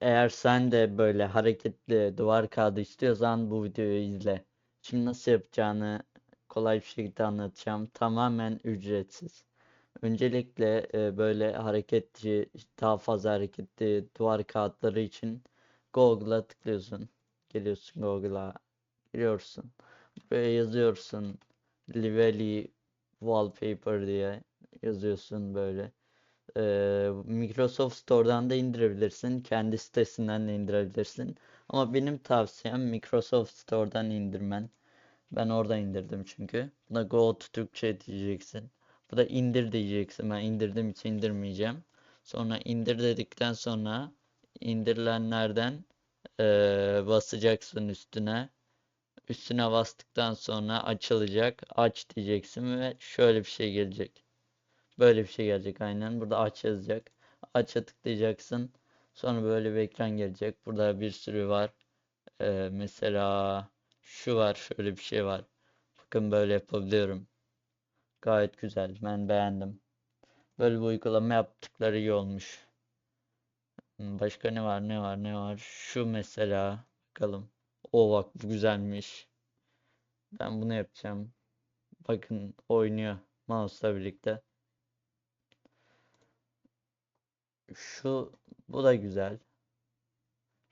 Eğer sen de böyle hareketli duvar kağıdı istiyorsan bu videoyu izle. Şimdi nasıl yapacağını kolay bir şekilde anlatacağım. Tamamen ücretsiz. Öncelikle e, böyle hareketli, daha fazla hareketli duvar kağıtları için Google'a tıklıyorsun. Geliyorsun Google'a, giriyorsun. Buraya yazıyorsun Lively Wallpaper diye yazıyorsun böyle. Microsoft Store'dan da indirebilirsin. Kendi sitesinden de indirebilirsin. Ama benim tavsiyem Microsoft Store'dan indirmen. Ben orada indirdim çünkü. Buna Go to Türkçe diyeceksin. Bu da indir diyeceksin. Ben indirdiğim için indirmeyeceğim. Sonra indir dedikten sonra indirilenlerden eee, basacaksın üstüne. Üstüne bastıktan sonra açılacak. Aç diyeceksin ve şöyle bir şey gelecek. Böyle bir şey gelecek aynen. Burada aç yazacak. Aç'a tıklayacaksın. Sonra böyle bir ekran gelecek. Burada bir sürü var. Ee, mesela şu var. Şöyle bir şey var. Bakın böyle yapabiliyorum. Gayet güzel. Ben beğendim. Böyle bir uygulama yaptıkları iyi olmuş. Hmm, Başka ne var? Ne var? Ne var? Şu mesela. Bakalım. O bak bu güzelmiş. Ben bunu yapacağım. Bakın oynuyor mouse'la birlikte. Şu bu da güzel.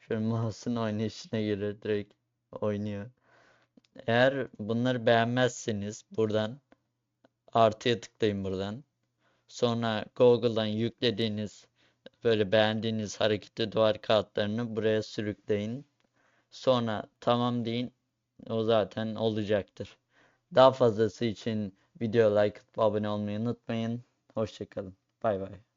Şöyle mouse'un oynayışına göre direkt oynuyor. Eğer bunları beğenmezseniz buradan artıya tıklayın buradan. Sonra Google'dan yüklediğiniz böyle beğendiğiniz hareketli duvar kağıtlarını buraya sürükleyin. Sonra tamam deyin. O zaten olacaktır. Daha fazlası için video like atıp abone olmayı unutmayın. Hoşçakalın. Bay bay.